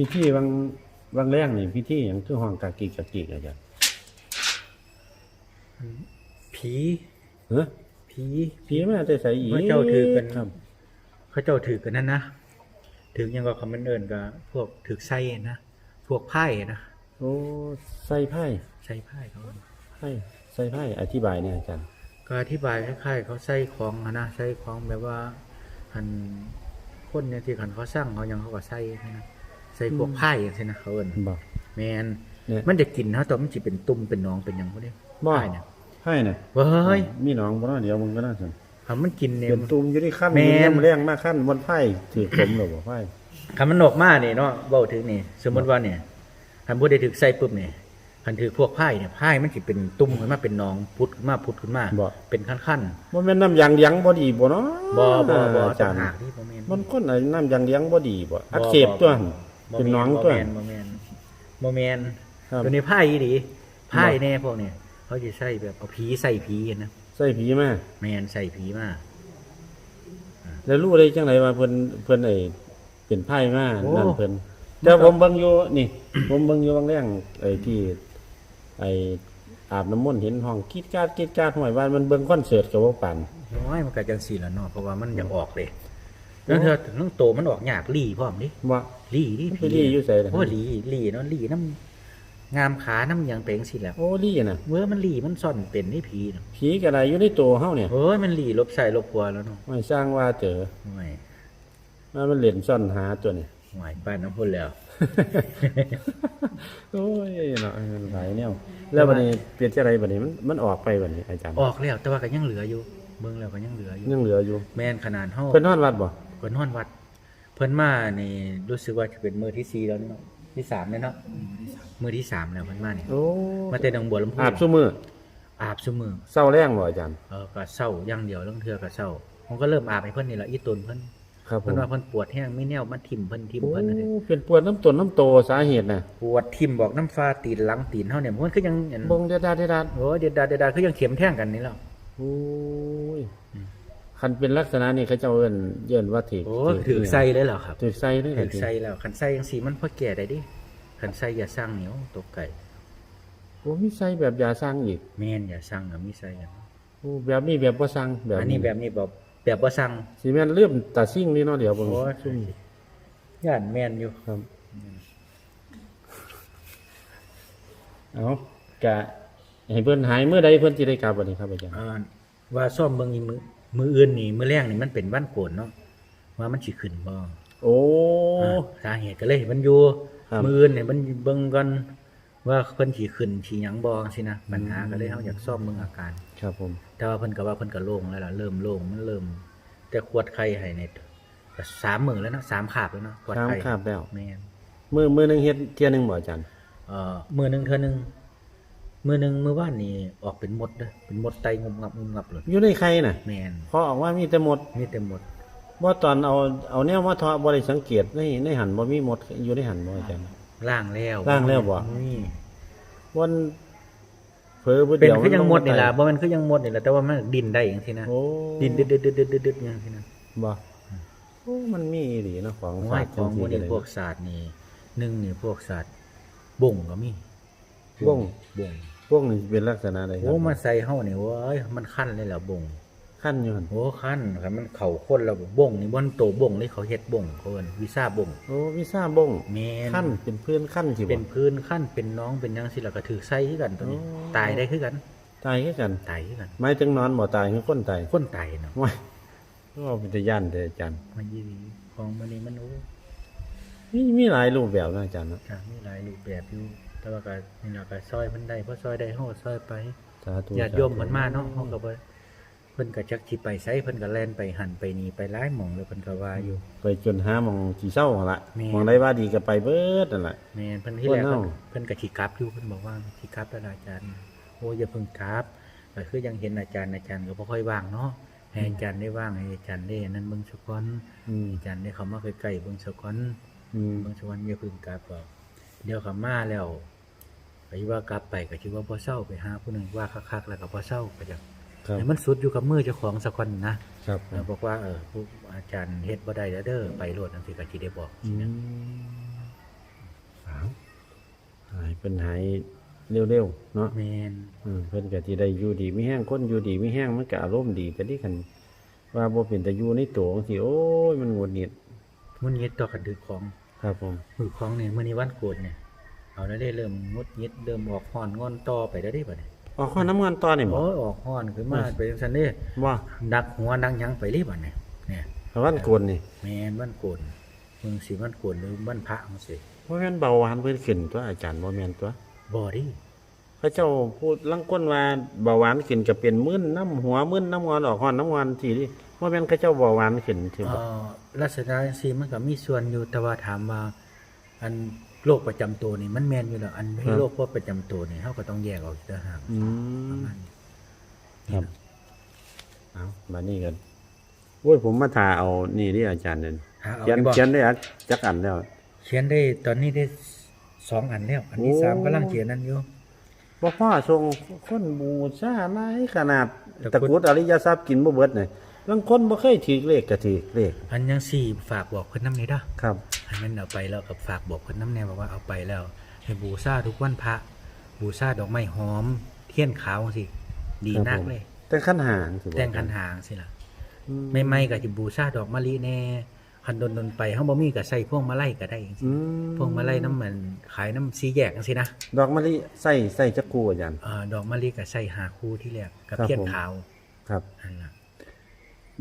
พิธีบางบางแรงนี่พิธีหยังคือห้องกากิกกากิกอาจารย์ผีเฮ้อผีผีมาแต่ใส่อีกพระเจ้าถือกันครับเขาเจ้าถือกันนั่นนะถือยังก็คำมันเอินกับพวกถือไส้นะพวกไพ่นะโอ้ใส่ไพ่ใส่ไพ่เขาไพ่ใส่ไพ่อธิบายเนี่ยอาจารย์ก็อธิบายคล้ายๆเขาใส่ของอะนะใส่ของแบบว่าหันคนเนี่ยที่ขันเขาสร้างเขายังเขาก็ใส่นะใส่พวกไพ่อย่างนี้นะเขาเอินบอกแมนเนี่ยมันจะกินเขาตัวมันจะเป็นตุ่มเป็นหนองเป็นหยังพวกนี้บ่ไพ่เนี่ยไพ่น่ะเว้ยมีหนองบ่เนาะเดี๋ยวมึงก็น่าสนถ้ามันกินเนี่ยเป็นตุ่มอยู่ที่ขั้นแม่นอยู่น้ำแรงมากขั้นบนไพ่ถือผมหรอบ่ไพ่คันมันออกมาเนี่ยเนาะเบ้าถึงนี่ สมมติว่าเนี่ยคันผู้ใดถึกใส่ปุ๊บเนี่ยคันถือพวกไพ่เนี่ยไพ่มันจะเป็นตุ่มขึ้นมาเป็นหนองพุดขึ้นมาพุดขึ้นมาบ่เป็นขั้นบ่แม่นน้ำยางเลี้ยงบ่ดีบ่เนาะๆบ่บ่บ่อาต่าจางรย์หากที่บ่แม่นมันคนไหนน้ำยางเลี้ยงบ่ดีบ่อักเสบตัวหั่นบ่ เป็นหนองบ่ตัวแม่นบ่แม่นบ่แม่นครับ ตัวนี้ไพ่อีหลีไพ่แน่พวกเนี่ยเขาจะใส่แบบเอาผีใส่ผีกันนะใส่ผีมาแม่นใส่ผีมาแล้วรู้ได้จังไดว่าเพิ่นเพิ่นไอ้เป็นไพ่มาโอ้นั่นเพิ่นแต่ผมเบิ่งอยู่นี่ ผมเบิ่งอยู่บางแรงไอ้ที่ ไอ้อาบน้ำมนต์เห็นห้องกรีดกราดกรีดกราดห้วยบ้านมันเบิ่งคอนเสิร์ตก็บ่ปานน้อยมันก็จังซี่ล่ะเนาะเพราะว่ามันอยากออกเลยแล้วเธอถึงต้องโตมันออกยากลี่พร้อมดิว่า ลี่ดิไปลี่อยู่ไสล่ะโอ้ลี่ลี่เนาะลี่น้ำงามขาน้ำหยังเป็นสิแหล้วโอ้ลี่น่ะเมื่อมันลี่มันซ่อนเป็นนี่ผีเนาะผีก็ได้อยู่ในตัวเฮาเนี่ยโอ้ยมันลี่ลบใส่ลบขวาแล้วเนาะไม่สร้างว่าเจอห่วยว่ามันเล่นซ่อนหาตัวนี่ ห่วยบ้านน้ำพุ่นแล้ว โอ้ยเนาะมันหลายแนวแล้วบัดนี้เปลี่ยนจังไดบัดนี้มันมันออกไปบัดนี้อาจารย์ออกแล้วแต่ว่าก็ยังเหลืออยู่เบิ่งแล้วก็ยังเหลืออยู่ยังเหลืออยู่ แม่นขนาดเฮาเพิ่นนอนวัดบ่เพิ่นนอนวัดเพิ่นมานี่รู้สึกว่าจะเป็นมือที่สี่แล้วเนาะที่สามแล้วเนาะมือที่สามแล้วเพิ่นมานี่โอ้มาแต่หนองบัวลำพูอาบซุมื้ออาบซุมือเศร้าแรงบ่อาจารย์เออก็เศร้าอย่างเดียวเรื่องเทื่อก็เศร้าผมก็เริ่มอาบให้เพิ่นนี่ละอีตุนเพิ่นครับผเพิ่นมว่าเพิ่นปวดแห้งไม่แน่วมาทิ่มเพิ่นทิ่มโอ้เพิ่นนั่นเองเป็นปวดน้ำต้นน้ำโตสาเหตุน่ะปวดทิ่มบอกน้ำฟ้าตีนหลังตีนเฮาเนี่ยมันคือยังอันบงเดดาเดดาโอ้ยเด็ดดาเด็ดดาคือยังเข็มแท่งกันนี่แล้วโอ้ย คันเป็นลักษณะนี้เขาเจ้าเอิ้นเอิ้นว่าถือโอ้ถือใส่เลยเหรอครับถือใส่เลยถือใส่แล้วคันใส่จังซี่มันพอแก่ได้ดิคันใส่อย่าสร้างเหนียวตกไก่โอ้มีใส่แบบยาสร้างอีกแม่นอย่าสร้างก็มีใส่กันโอ้แบบนี้แบบบ่สร้างแบบอันนี้แบบนี้แบบแบบบ่สั่งสิแม่นเลื่อมตาซิ่งนี่เนาะเดี๋ยวเบิ่งโอ้ยซุ่มย่านแม่นอยู่ครับเอากะให้เพิ่นหายเมื่อใดเพิ่นสิได้กลับบัดนี้ครับอาจารย์อ่าว่าซ่อมเบิ่งอีมือ มืออื่นนี่มือแรงนี่มันเป็นบ้านโกนเนาะว่ามันสิขึ้นบ่โอ้อ่าสาเหตุก็เลยมันอยู่ครับมืออื่นเนี่ยมันเบิ่งกันว่าเพิ่นสิขึ้นสิหยังบ่สินะปัญหาก็เลยเฮาอยากซ่อมเบิ่งอาการ ครับผม แต่ว่าเพิ่นก็ว่าเพิ่นก็โล่งแล้วล่ะเริ่มโล่งมันเริ่ม แต่ขวดไข่ให้เนี่ยก็สามมื้อแล้วเนาะสามคาบแล้วเนาะขวดตามไข่คาบแล้ว แม่นมื้อมื้อหนึงเฮ็ดเที่ยหนึงบ่อาจารย์ เอ่อมื้อหนึงเทื่อหนึง มื้อหนึงมื้อวานนี่ออกเป็นมดเด้อเป็นมดไตงุมงับงุมงับเลยอยู่ในไข่น่ะแม่นพอออกมามีแต่หมดมีแต่มดว่าตอนเอาเอาแนวมาทอบ่ได้สังเกตในในหันบ่มีหมดอยู่ในหันบ่อาจารย์ ล่างแล้วล่างแล้วบ่ นี่วันเผลอผู้เป็นเดียวคือยังมดนี่ล่ะลงบ่แม่นคือยังมดนี่ล่ะแต่ว่ามันดินได้จังซี่นะโอ้ดินดึดๆๆๆๆๆอย่างซี่นะบ่โอ้มันมีอีหลีเนาะของห้อยฝากของพวกนี้จังพวกศาสตร์นี่หนึ่งนี่พวกศาสตร์บ่งก็มีบ่ง บ่ง พวกนี้เป็นลักษณะใดครัโอ้มาใส่เฮานี่เว้ยมันคั้นเลยล่ะบ่งขั้นอยู่หั่นโอ้คั้นครับมันเข้าคนแล้วบ่งนี่บ่นโตบ่งเลยเขาเฮ็ดบ่งเขาเอิ้นวีซ่าบ่งโอ้วิซ่าบ่งแม่นขั้นเป็นพื้นขั้นสิบ่ เป็นพื้นคั้นเป็นน้องเป็นหยังสิแล้วก็ถือใส่คือกันตัวนี้โอ้ตายได้คือกันตายคือกันตายคือกันหมายถึงนอนบ่ตายคือคนตายคนตายเนาะว้ายก็เป็นตาย่านเด้ออาจารย์มันยีดีของมันนี่มันโอ้ มีมีหลายรูปแบบนะอาจารย์เนาะจ้ะมีหลายรูปแบบอยู่ แต่ว่าก็นี่เราก็ซอยมันได้เพราะซอยได้เฮาก็ซอยไปสาธุญาติโยมเพิ่นมาเนาะเฮาก็บ่เพิ่นก็จักสิไปไสเพิ่นก็แล่นไปหันไปนี่ไปหลายหม่องแล้วเพิ่นก็ว่าอยู่ ไปจนหาหมองสิเศร้าหั่นล่ะแม่ หมองใดว่าดีก็ไปเบิดนั่นล่ะแม่นเพิ่นที่แรกเพิ่เพิ่นนเอาเพิ่นก็สิกลับอยู่เพิ่นบอกว่าสิกลับแล้วล่ะอาจารย์ โอ้อย่าเพิ่งกลับก็คือยังเห็นอาจารย์อาจารย์ก็บ่ค่อยว่างเนาะให้อาจารย์ได้ว่างให้อาจารย์ได้นั่นเบิ่งซะก่อนอืมอาจารย์ได้เข้ามาใกล้ๆเบิ่งซะก่อน อืมบางชวนอย่าพึ่งกลับหรอก เดี๋ยวเขามาแล้วก็สิว่ากลับไปก็คิดว่าพอเศร้าไปหาผู้หนึ่งว่าคักๆแล้วก็พอเศร้าก็จะครับให้มันสุดอยู่กับมือเจ้าของสักคนนะครับเออบอกว่าเออผู้อาจารย์เฮ็ดบ่ได้แล้วเด้อไปโลดจังซี่ก็สิได้บอกอืมให้เพิ่นหายเร็วๆเนาะ แมนอืมเพิ่นก็สิได้อยู่ดีมีแห้งคนอยู่ดีมีแห้งมันก็อารมณ์ดีแต่ที่คันว่าบ่เป็นแต่อยู่ในตัวจังซี่โอ้ยมันหงุดหงิดมุนยิดต่อกันดือของ ครับผมมือของเนี่ยมื้อนี้วันโกนเนี่ยเอาแล้วได้เริ่มงดยิดเริ่มออกฮ้อนงอนต่อไปแล้วได้บ่เนี่ยออกข้อน้ำเงินต่อนี่บ่โอ้ยออกฮ้อนขึ้นมาไปจังซั่นเด้ว่าดักหัวดังหยังไปรีบ่เนี่ยเนี่ยวันโกนนี่แมนวันโกนมึงสิวันโกนหรือวันพระจังซี่บ่แม่นเบาหวานเพิ่นขึ้นตัวอาจารย์บ่แม่นตัวบ่ดิพระเจ้าพูดลังก้นว่าเบาหวานขึ้นก็เป็นมึนน้ำหัวมึนน้ำงอนออกฮ้อนน้ำงอนสิ ดิบ่แม่นเขาเจ้าเบาหวานขึ้นใช่เอ่บ่อลักษณะจังซี่มันก็มีส่วนอยู่แต่ว่าถามว่า อันโรคประจำตัวนี่มันแม่นอยู่แล้วอันไม่โรคบ่ประจำตัวนี่เฮาก็ต้องแยกออกอีกต่างหากอืประมมาณนี้ครับเอาบัดนี้กันโอ้ยผมมาถ่าเอานี่ดิอาจารย์นั่นหาเอาเขียนไปบอกเขียนได้อันจักอันแล้ว เขียนได้ตอนนี้ได้สองอันแล้วอันที่โอ้ สามกำลังเขียนนั่นอยู่ บ่พ่อทรงคนบูชาหลายขนาดตะตะกรุกรุด ดอริยทรัพย์กินบ่เบิดนี่ ลางคนบ่เคยถือเลขก็ถือเลขอันยังสี่ฝากบอกเพิ่นน้ำนี่เด้อครับ อันนั้นเอาไปแล้วกับฝากบอกเพิ่นน้ำแน่บอกว่าเอาไปแล้วให้บูชาทุกวันพระ บูชาดอกไม้หอม เทียนขาวสิดีครับนักผมเลยแต่ขั้นหางสิบ่แต่งคันหางสิล่ะอืมไม่ไม่ก็จะบูชาดอกมะลิแน่คันดนดนๆไปเฮาบ่มีก็ใส่พวงมาลัยก็ได้จังซี่อืมพวงมาลัยน้ำมันขายน้ำสีแยกจังซี่นะดอกมะลิใส่ใส่จักกูอาจารย์เอ่อดอกมะลิก็ใส่หาคู่ที่แรกกับครับเทียนผมขาวครับอันน่ะ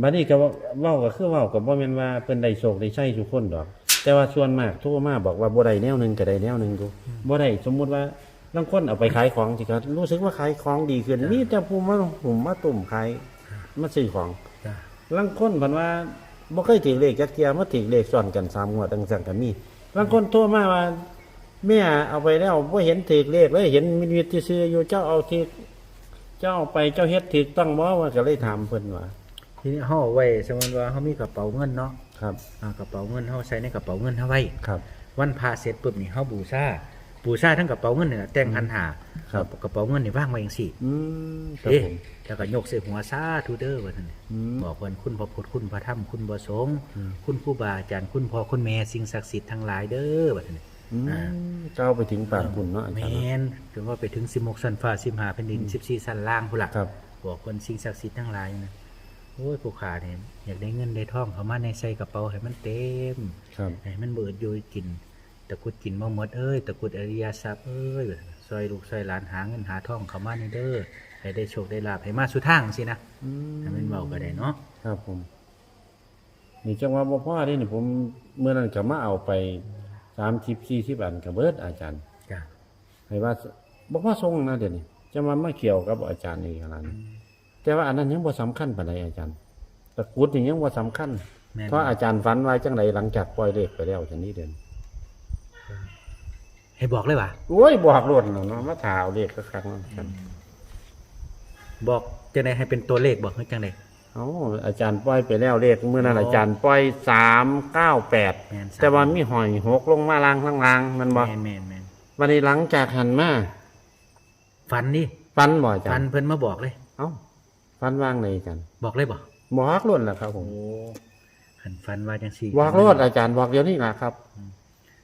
บัดนี้ก็เว้าก็คือเว้าก็บ่แม่นว่าเพิ่นได้โชคได้ชัยทุกคนดอก แต่ว่าส่วนมากโทรมาบอกว่าบ่ได้แนวหนึงก็ได้แนวหนึงดูบ่ได้สมมุติว่าลางคนเอาไปขายของสิครับรู้สึกว่าขายของดีขึ้นมีแต่ผู้มาหุ่มมาตุ่มขายมาซื้อของจ้ะลางคนเพิ่นว่าบ่เคยถือเลขจักเที่ยมาถือเลขซ้อนกันสามงวดจังซั่นก็มีลางคนโทรมาว่า แม่เอาไปแล้วบ่เห็นถือเลขเลยเห็นมินิซื่อๆอยู่เจ้าเอาถือเจ้าเอาไปเจ้าเฮ็ดถูกต้องบ่ว่าก็เลยถามเพิ่นว่า ทีนี้เฮาเอาไว้สมมุติว่าเฮามีกระเป๋าเงินเนาะครับอ่ากระเป๋าเงินเฮาใส่ในกระเป๋าเงินเฮาไว้ครับวันพระเสร็จปุ๊บนี่เฮาบูชาบูชาทั้งกระเป๋าเงินเนี่ยแต่งคันหาครับกระเป๋าเงินนี่วางไว้จังซี่อืมครับเอ๊ะผม แล้วก็ยกใส่หัวสาธุเด้อว่าซั่นอืมบอกเพิ่นคุณพระพุทธคุณพระธรรมคุณพระสงฆ์อืม คุณครูบาอาจารย์คุณพ่อคุณแม่สิ่งศักดิ์สิทธิ์ทั้งหลายเด้อว่าซั่นอืมอ่า เจ้าไปถึงปากบุญเนาะอาแมจารย์เนาะ่นจนว่าไปถึง16ชั้นฟ้า15แผ่นดิน14ชั้นล่างพุ่นล่ะครับ บอกคนสิ่งศักดิ์สิทธิ์ทั้งหลายนะ โอ้ยผู้ขาเนี่ยอยากได้เงินได้ทองเข้ามาในใส่กระเป๋าให้มันเต็มครับให้มันเบิดอยู่กินตะกรุดกินบ่หมดเอ้ยตะกรุดอริยทรัพย์เอ้ยซอยลูกซอยหลานหาเงินหาทองเข้ามาในเด้อให้ได้โชคได้ลาภให้มาสู่ทางสินะอืมให้มันเบาก็ได้เนาะครับผม นี่จังว่าบ่พ่อเด้นี่ผมเมื่อนั้นก็มาเอาไป30 40อันก็เบิดอาจารย์จ้ะให้ว่าบ่พอส่งนะเดี๋ยวนี้จะมามาเกี่ยวกับอาจารย์นี่ขนาดนี้ แต่ว่าอันนั้นยังบ่สำคัญปานใดอาจารย์ตะกรุดนี่ยังบ่สำคัญ แม่นเพราะอาจารย์ฝันไว้จังไดหลังจากปล่อยเลขไปแล้วจังนี้เด่นให้บอกเลยว่าโอ้ยบอกโลดแล้วเนาะมาถาเอาเลขก็ครั้งนั้นกันบอกจังไดให้เป็นตัวเลขบอกให้จังไดเอ้าอาจารย์ปล่อยไปแล้วเลขเมื่อนั้นอ๋อออาจารย์ปล่อย398 แม่นแต่ว่ามีหอยหกลงมาล่างข้างล่างมันบ่แม่นแม่นแม่นวันนี้หลังจากหันมาฝันนี่ ฟันบ่อาจาฝัรนย์เพิ่นมาบอกเลย เอ้า ฟันวางไหนอาจารย์บอกเลยบอกบอกล้วนล่ะครับผมขันฝันว่าจังซี่บอกล้วนอาจารย์บอกเดี๋ยวนี้ล่ะครับ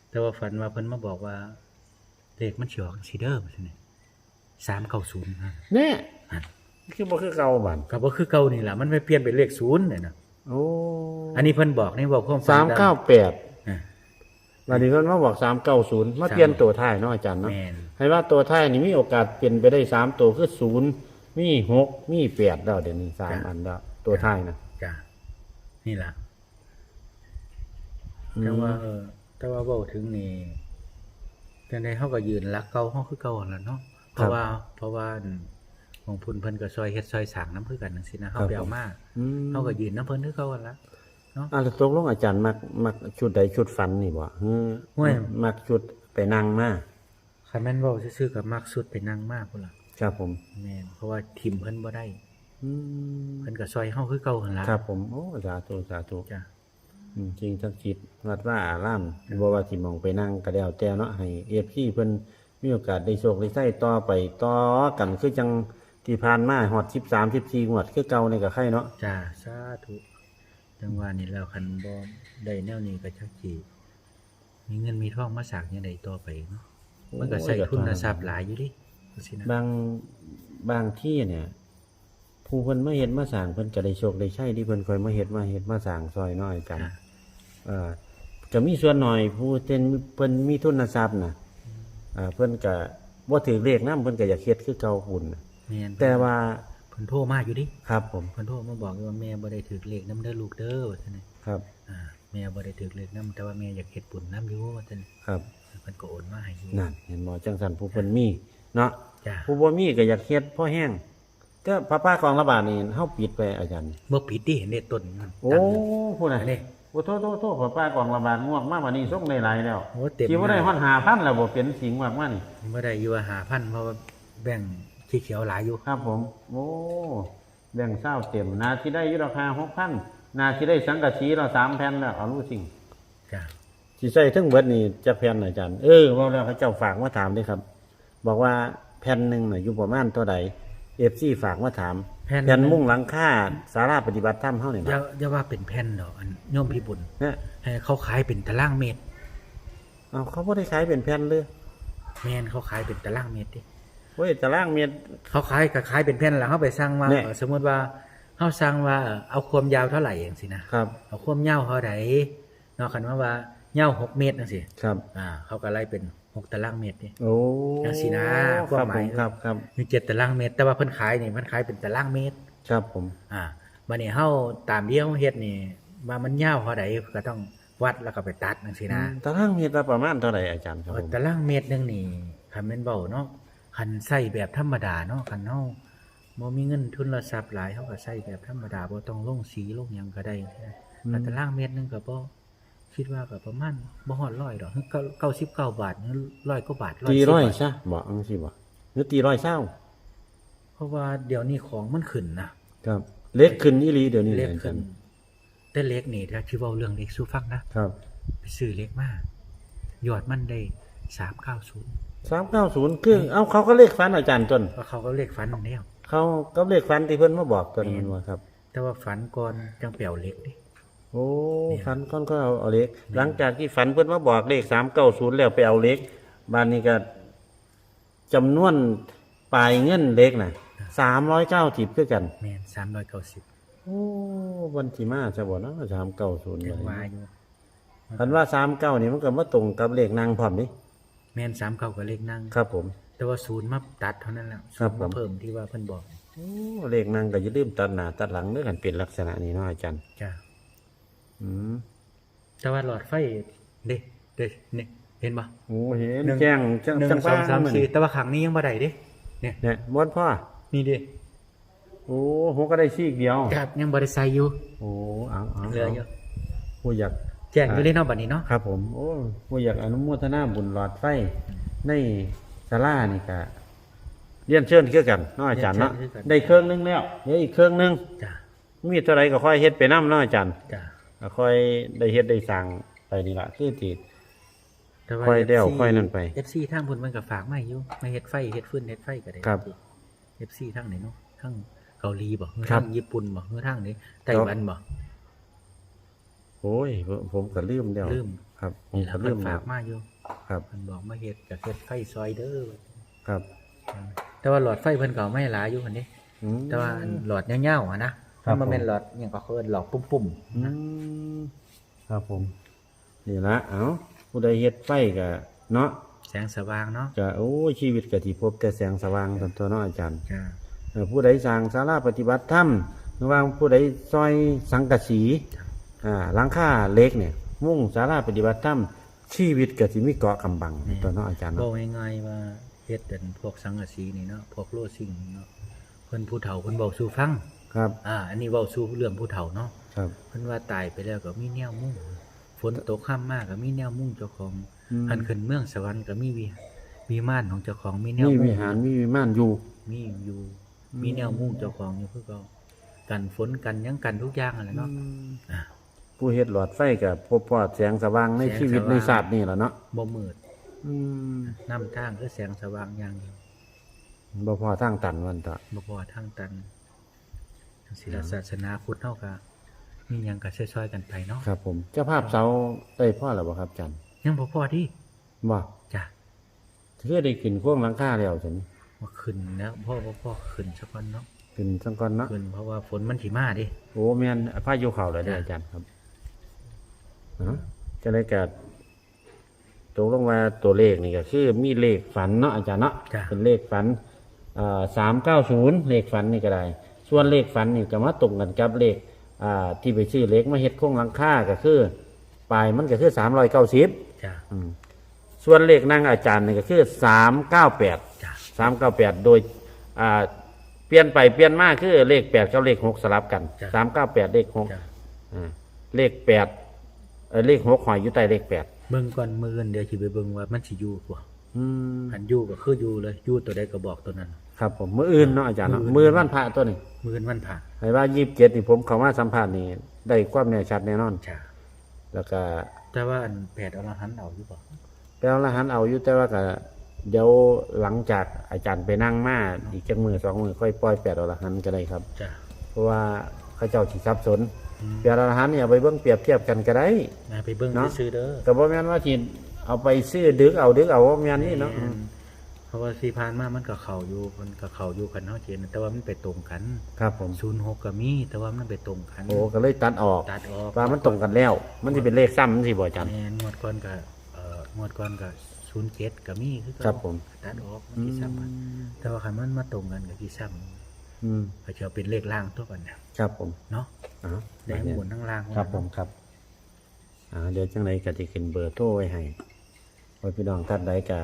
แต่ว่าฝันว่าเพิ่นมาบอกว่าเลขมันสิออกซีเดอร์ว่าซั่นนี่390นะแน่คือบ่คือเก่าบันก็บ่คือเก่านี่ล่ะมันไม่เปลี่ยนเป็นเลข0เนี่ยนะโอ้อันนี้เพิ่นบอกนี่บอกความฝัสามตเก้าแปดอะวันนี้เพิ่นมาบอกสามเก้าศูนย์มาเปลี่ยนตัวท้ายเนาะอาจารย์เนาะแม่นให้ว่าตัวท้ายนี่มีโอกาสเปลี่ยนไปได้สามตัวคือศูนย์ มีหกมีแปดแล้วเดี๋ยวนี้สามอันแล้วตัวท้ายนะจ้ะนี่ล่ะอืมแต่ว่าเออแต่ว่าเว้าถึงนี่จังได๋เฮาก็ยืนหลักเก่าเฮาคือเก่าหั่นล่ะเนาะเพราะว่า เพราะว่าของพุ่นเพิ่นก็ซอยเฮ็ดซอยสร้างนํคือกันจังซี่นะเฮาไปเอามาอืมเฮาก็ยืนนํเพิ่นคือเก่าหั่นล่ะอ่าแล้วตกลงอาจารย์มักมักชุดใดชุดฟันนี่บ่ฮือโอ้ยมักชุดไปนั่งมาคันแม่นเว้าซื่อๆก็มักสุดไปนั่งมากพุ่นล่ะ ครับผมแม่นเพราะว่าทิมเพิ่นบ่ได้อืมเพิ่นก็ซอยเฮาคือเก่าหั่นล่ะครับผมโอ้สาธุสาธุจ้ะอืมจริงทักจิตวัดว่าอารามบ่ว่าสิมองไปนั่งก็แล้วแต่เนาะให้ FC เพิ่นมีโอกาสได้โชคได้ใช้ต่อไปต่อกันคือจังที่ผ่านมาฮอด13 14งวดคือเก่านี่ก็ใครเนาะจ้าสาธุจังว่านี่แล้วคันบ่ได้แนวนี้ก็จักสิมีเงินมีทองมาสร้างจังไดต่อไปเนาะโมันก็ใช้ทุนทรัพย์หลายอยู่ดิ จังซี่นะบางบางที่เนี่ย ผู้เพิ่นมาเฮ็ดมาสร้างเพิ่นก็ได้โชคได้ใช้ที่เพิ่นคอยมาเฮ็ดมาเฮ็ดมาสร้างซอยน้อยกันอ่าเอ่อก็มีส่วนหน่อยผู้เต็นเพิ่นมีทุนทรัพย์น่ะอ่าเพิ่นก็บ่ถือเลขนำเพิ่นก็อยากเฮ็ดคือเก่าหุ่นน่ะแม่นแต่ว่าเพิ่นโทรมาอยู่ดิครับผมเพิ่นโทรมาบอกว่าแม่บ่ได้ถือเลขนํเด้อลูกเด้อว่าซั่นน่ะครับอ่าแม่บ่ได้ถือเลขนํแต่ว่าแม่อยากเฮ็ดบุญนํอยู่ว่าซั่นครับเพิ่นก็โอนมาให้อยู่นั่นเห็นบ่จังซั่นผู้เพิ่นมี เนาะจ้าผู้บ่มีก็อยากเฮ็ดพอแห้งแต่พระป้ากองระบาดนี่เฮาปิดไปอาจารย์บ่ผิดดิเห็นได้ต้นมันโอ้ตั้งอยู่ ผู้น่ะอันนี้โอ้โทษโทษโทษพระป้ากองระบาดง่วงมากกว่านี้ส่งได้หลายแล้วโอ้เต็มสิบ่ได้ฮอด5,000แล้วบ่เป็นสิงมากมานี่บ่ได้อยู่ว่า5,000เพราะว่าแบ่งขี้เขียวหลายอยู่ครับผม โอ้แบ่งเศร้าเต็มนาที่ได้อยุราคาหกพันนาที่ได้สังกะสีเราสามแผ่นแล้วเอารู้สิ่ง จ้าที่ใส่ทั้งเบิดนี่จะแผ่นไหนอาจารย์ เออว่าแล้วเขาเจ้าฝากมาถามด้วยครับ บอกว่าแผ่นหนึ่งน่ะอยู่ประมาณเท่าใดเอฟซีฝากมาถามแผ่น แผ่นมุ่งหลังค่าสาราปฏิบัติธรรมเท่านี่อย่านะอย่าว่าเป็นแผ่นดอกอันโยมพี่บุญเนี่ยให้เขาขายเป็นตารางเมตร เอาเขาไม่ได้ขายเป็นแผ่นเลยแม่นเขาขายเป็นตารางเมตรดิเว้ยตารางเมตร เขาขายก็ขายเป็นแผ่นแล้วเขาไปสั่งว่าเนี่ย เออสมมุติว่าเขาสั่งว่าเอาความยาวเท่าไหร่เองสินะครับ เอาความยาวเท่าไหร่เนาะคันว่าว่า ยาว6เมตรจังซี่ครับ อ่า เขาก็ไล่เป็น6ตารางเมตรนี่โอ้จังสินะครัควาบมหผมายมครับครับมี7ตารางเมตร แต่ว่าเพิ่นขายนี่เพิ่นขายเป็นตารางเมตร ครับผม อ่าบัดนี้เฮาตามเดียวเฮ็ดนี่ว่ามันยาวเท่าใดก็ต้องวัดแล้วก็ไปตัดจังซี่นะตารางเมตรละประมาณเท่าไหร่อาจารย์ครับผมตารางเมตรหนึงนี่คันแม่นเบาเนาะคันใส่แบบธรรมดาเนาะคันเฮาบ่มีเงินทุนทรัพย์หลายเฮาก็ใส่แบบธรรมดาบ่ต้องลงสีลงหยังก็ได้จังซี่นะแต่ตารางเมตรหนึงก็บ่ คิดว่าก็ประมาณบ่ฮอด100ดอกเก้า99บาทหรือ100กว่าบาทตีร้อย110บาทซะบอกอังสิบอกหรือตีร้อยเศร้า เพราะว่าเดี๋ยวนี้ของมันขึ้นนะครับ เล็กขึ้นอีหลีเดี๋ยวนี้เล็กอาขึ้จารนย์แต่เล็กนี่ถ้าสิเว้าเรื่องเล็กสู่ฟังนะครับไปซื้อเล็กมากยอดมันได้390สามเก้าศูนย์คือเอาเขาก็เลขฟันอาจารย์จนเพราะเขาก็เลขฝันแล้วเขาก็เลขฟันที่เพิ่นมาบอกตนมันว่าครับ แต่ว่าฝันก่อนจังเปียวเล็กดิ โอ้เนี่ยฟันก้อนก็เอาเอาเลขหลังจากที่ฝันเพิ่นมาบอกเลขสามเก้าศูนย์แล้วไปเอาเลขบ้านนี้ก็จำนวนปลายเงินเลขน่ะสามร้อยเก้าสิบคือกัน แม่นสามร้อยเก้าสิบโอ้วันที่มาจะบอกเนาะสามเก้าศูนย์ยังว่าอยู่คันว่าสามเก้านี่มันก็มาตรงกับเลขนางพร้อมนี่แม่นสามเก้ากับเลขนั่ง ครับผม แต่ว่าศูนย์มาตัดเท่านั้นแหละครับศูนย์ผมมาเพิ่มที่ว่าเพิ่นบอกโอ้เลขนางก็อย่าลืมตัดหน้าตัดหลังเด้อกันเป็นลักษณะนี้เนาะอาจารย์ จ้าอืม แต่ว่าหลอดไฟเด้เด้นี่เห็นบ่โอ้เห็นหนึ่งแจ้งจังหนึ่งจังสองสามเหมือนสี่แต่ว่าขังนี้ยังบ่ได้เด้เนี่ยเนี่ยม้วนพ่อนี่เด้โอ้โหก็ได้ซีกเดียวครับยังบ่ได้ใส่อยู่โอ้เอาเอาเหลืออยู่ผู้อยากแจ้งอยู่เลยเนาะบัดนี้เนาะครับ ผมโอ้ผู้อยากอนุโมทนาบุญหลอดไฟในศาลานี่ก็เรียนเชิญคือกันเนาะอาจารย์เนาะได้เครื่องนึงแล้วเดี๋ยวอีกเครื่องนึงจ้ามีเท่าไรก็ค่อยเฮ็ดไปนํเนาะอาจารย์จ้า ก็ค่อยได้เฮ็ดได้สั่งไปนี่ล่ะคือสิแต่ว่าค่อยเดี่ยว FC ค่อยนั่นไป FC ทางเพิ่นมันก็ฝากมาอยู่มาเฮ็ดไฟเฮ็ดฟืนเฮ็ดไฟก็ได้ ครับ FC ทางไหนเนาะทางเกาหลีบ่หรือครัทาบงญี่ปุ่นบ่หรือทางนี้ไต้หวันบ่โอ้ยผมก็ลืมแล้วลืมครับ ผมนี่ล่ะก็ลืเพิ่นมแล้ฝาวกมาอยู่ครับ เพิ่นบอกมาเฮ็ดก็เฮ็ดไฟซอยเด้อครับแต่ว่าหลอดไฟเพิ่นก็เอาไม่หลายอยู่หั่นนี้ อืมแต่ว่าอันหลอดยาวๆอะนะ ครับ มันบ่แม่นหลอดหยังก็เคินหลอดปุ่มอืมครับผม นี่ละเอ้าผู้ใดเฮ็ดไฟก็เนาะๆแสงสว่างเนาะก็โอ้ยชีวิตก็ที่พบแต่แสงสว่างตนตัวเนาะอาจารย์จ้าเออผู้ใดสร้างศาลาปฏิบัติธรรมหรือว่าผู้ใดซอยสังกะสีอ่าหลังคาเหล็กเนี่ย มุ่งศาลาปฏิบัติธรรมชีวิตก็สิมีเกาะกำบังตัวเนาะอาจารย์บอเนาะกง่ายๆว่าเฮ็ดเป็นพวกสังกะสีนี่เนาะพวกโลซิงเนาะเพิ่นผู้เฒ่าเพิ่นเว้าสู่ฟัง ครับ อ่า อันนี้เว้าสู่เรื่องผู้เฒ่าเนาะครับ เพิ่นว่าตายไปแล้วก็มีแนวมุ่ง ฝนตกค่ำมากก็มีแนวมุ่งเจ้าของอืม อันขึ้นเมืองสวรรค์ก็มีวิมีม่านของเจ้าของมีแนวมีมุ่วิงหารมีวิมานอยู่ มีอยู่ มีแนวมุ่งเจ้าของอยู่คือเก่ากันฝนกันหยังกันทุกอย่างนั่นแหละเนาะอ่า ผู้เฮ็ดหลอดไฟก็พบพอดแสงสว่างในแสงชีวิตสว่างในศาสตร์นี่แหละเนาะบ่มืดอืมนำทางคือแสงสว่างอย่างเดียวบ่พอทางตันวันต่อบ่พอทางตัน ศิลศาสนาพุทธเฮาก็มีหยังก็ช่วยๆกันไปเนาะครับ ผมเจ้าภาพเสาได้พ่อแล้วบ่ครับอาจารย์ยังบ่พอที่บ่จ้ะแสคือได้ขึ้นโค้งหลังคาแล้วซั่นว่าขึ้นแล้วพ่อพ่อพ่อขึ้นสักวันเนาะขึ้นจังก่อนเนาะขึ้นเพราะว่าฝนมันสิมาดิ โอ้แม่นพายุเข้าแล้วเด้ออาจารย์ครับเนาะจะได้ก็ตกลงว่าตัวเลขนี่ก็คือมีเลขฝันเนาะอาจารย์เนาะจ้ะ เป็นเลขฝันอ่า390เลขฝันนี่ก็ได้ ส่วนเลขฝันนี่ก็มาตรงกันกับเลขอ่าที่ไปซื้อเลขมาเฮ็ดโครงหลังคาก็คือปลายมันก็คือ390จ้ะอืมส่วนเลขนั่งอาจารย์นี่ก็คือ398จ้ะ398โดยอ่าเปลี่ยนไปเปลี่ยนมาคือเลข8กับเลข6สลับกันจ้ะ398เลข6จ้ะอ่าเลข8เอ่อเลข6หอยอยู่ใต้เลข8เบิ่งก่อนมืออื่นเดี๋ยวสิไปเบิ่งว่ามันสิอยู่บ่อืม อันอยู่ก็คืออยู่เลยอยู่ตัวใดก็บอกตัวนั้น ครับผมมื้ออื่นเนาะอาจารย์เนาะมื้มื้อออื่นวันพระตัวนี้มืออื่นวันผ่าให้ว่า27นี่ผมเข้ามาสัมภาษณ์นี่ได้ความแน่ชัดแน่นอนจ้ะแล้วก็แต่ว่าอันแผดอรหันต์เอาอยู่บ่แปลละหันเอาอยู่แต่ว่าก็เดี๋ยวหลังจากอาจารย์ไปนั่งมาอีกจักมือสองมือค่อยปล่อยแปดอรหันต์ก็ได้ครับจ้ะเพราะว่าเขาเจ้าสิสับสนอืมแปดอรหันต์เนี่ยเอาไปเบิ่งเปรียบเทียบกันก็ได้มาไปเบิ่งเนาะซื้อๆเด้อก็บ่แม่นว่าสิเอาไปซื้อดึกเอาดึกเอาว่าแม่นนี่เนาะแม่ เพราะว่าที่ผ่านมามันก็เข้าอยู่มันก็เข้าอยู่กันเนาะเจนแต่ว่ามันไปตรงกันครับผม06ก็มี แต่ว่ามันไปตรงกันโอ้ก็เลยตัดออกตัดออกว่ามันตรงกันแล้ว มันสิเป็นเลขซ้ำมันสิบ่อาจารย์แม่นงวดก่อนก็เอ่องวดก่อนก็07ก็มีคือเก่าครับผมตัดออกมันสิซ้ำกันแต่ว่าคันมันมาตรงกันก็สิซ้ำอืมก็จะเป็นเลขล่างตัวกันเนี่ยครับผมเนาะอ๋อได้ทั้งบนทั้งล่างครับผมครับอ่าเดี๋ยวจังไดก็สิขึ้นเบอร์โทรไว้ให้ไว้พี่น้องท่านใดก็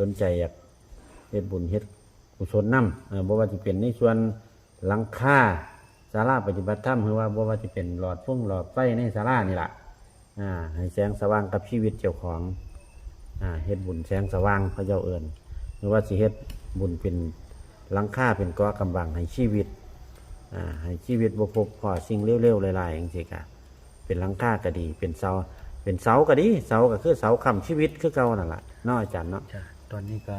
สนใจอยากเฮ็ดบุญเฮ็ดกุศลนำเออบ่ว่าสิเป็นในส่วนหลังคาศาลาปฏิบัติธรรมหรือว่าบ่ว่าสิเป็นหลอดพุ่งหลอดไฟในศาลานี่ละอ่าให้แสงสว่างกับชีวิตเจ้าของอ่าเฮ็ดบุญแสงสว่างพระเจ้าเอิ้นหรือว่าสิเฮ็ดบุญเป็นหลังคาเป็นกาะกำบังให้ชีวิตอ่าให้ชีวิตบ่พบพอสิ่งเร็วๆหลายๆอย่างสิกะเป็นหลังคาก็ดี เป็นเสาเป็นเสาก็ดีเสาก็คือเสาค้ำชีวิตคือเก่านั่นแหละนอาจารย์เนาะ ตอนนี้ก็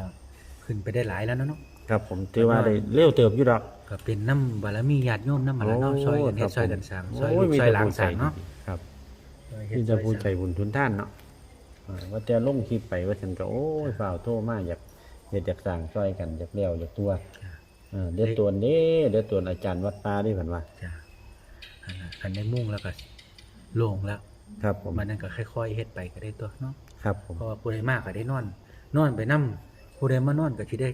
ขึ้นไปได้หลายแล้วนะเนาะ ครับผมถือว่าได้เร็วเติบอยู่ดอกก็เป็นน้ำบารมีญาติโยมน้ำมาแล้วเนาะซอยกันเฮ็ดซอยกันสร้างซอยโลูกมีซอยแต่หลานผู้สร้างเนาะครับซอยเฮ็ดที่จะซอยผู้สใจร้างบุญทุนท่านเนาะอ่าว่าแต่ลงคลิปไปว่าฉันก็โอ้ยฝ่าวโทรมาอยากเฮ็ดอยากสร้างซอยกันอยากเลี้ยวอยากตัวอ่าเดี๋ยวตัวนี้เดี๋ยวตัวอาจารย์วัดป่าดิเพิ่นว่าจ้ะอันนั้นอันได้มุ่งแล้วก็โล่งแล้ว ครับผมมันนั่นก็ค่อยๆเฮ็ดไปก็ได้ตัวเนาะครับผมเพราะว่าผู้ใดมากก็ได้นอน นอนไปนํผู้ใดมานอนก็สิได้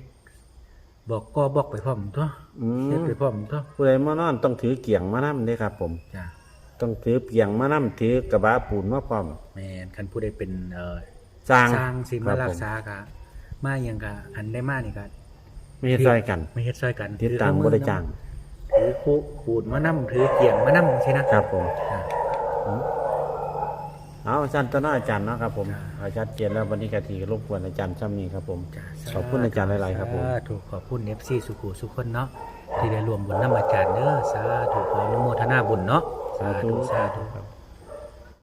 บอกก็บอกไปพร้อมตัวอืเฮ็ดมไปพร้อมตัวผู้ใดมานอนต้องถือเกี่ยงมานำเด้ครับ ผม จ้ะต้องถือเปียงมานำถือกระบะปูนมาพร้อมแม่นคันผู้ใดเป็นเอ่อสร้างสร้างสิคมาบรัผกษาก็มาหยังก็อันได้มานี่ก็ไม่ใช่ซอยกันไม่เฮ็ดซอยกันติดตามถือบ่ได้จ้างถือคู่ขูดมานํถือเกี่ยงมานํสินะครับผม จ้ะ เอาอาจารย์ต้นอาจารย์เนาะครับผมจ้าอาจารย์เกียรติแล้ววันนี้กะทีรบกวนอาจารย์ซ้ำนี้ครับผมจ้ะขอบคุณอาจารย์หลายๆครับผมสาธุขอบคุณ FC สุขุสุขคนเนาะที่ได้รวมบุญนำอาจารย์เด้อสาธุขออนุโมทนาบุญเนาะสาธุสาธุครับ